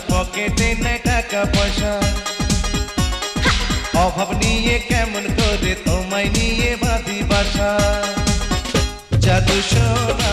পকেটে না টাকা পয়সা। অভাব নিয়ে কেমন করে তোমায় নিয়ে বাঁধি বাসা। জাদু সোনা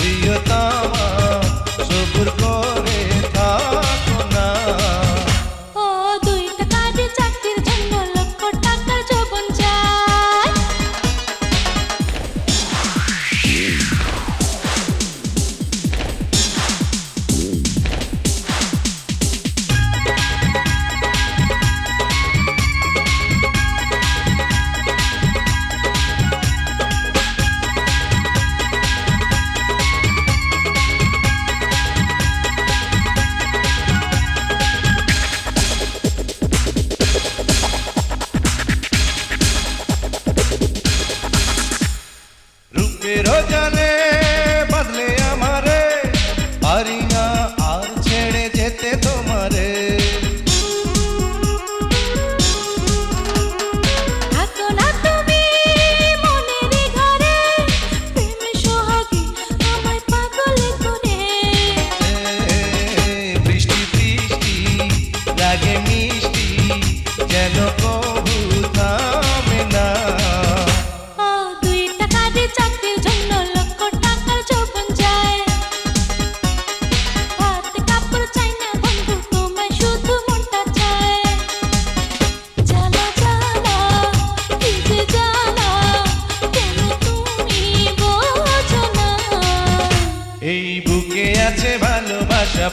প্রিয়তমা সবুর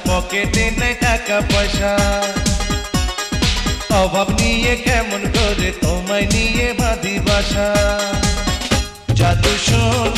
পকেটে নাই টাকা পয়সা। অভাব নিয়ে কেমন করে তোমায় নিয়ে বাঁধি বাসা। জাদু শোন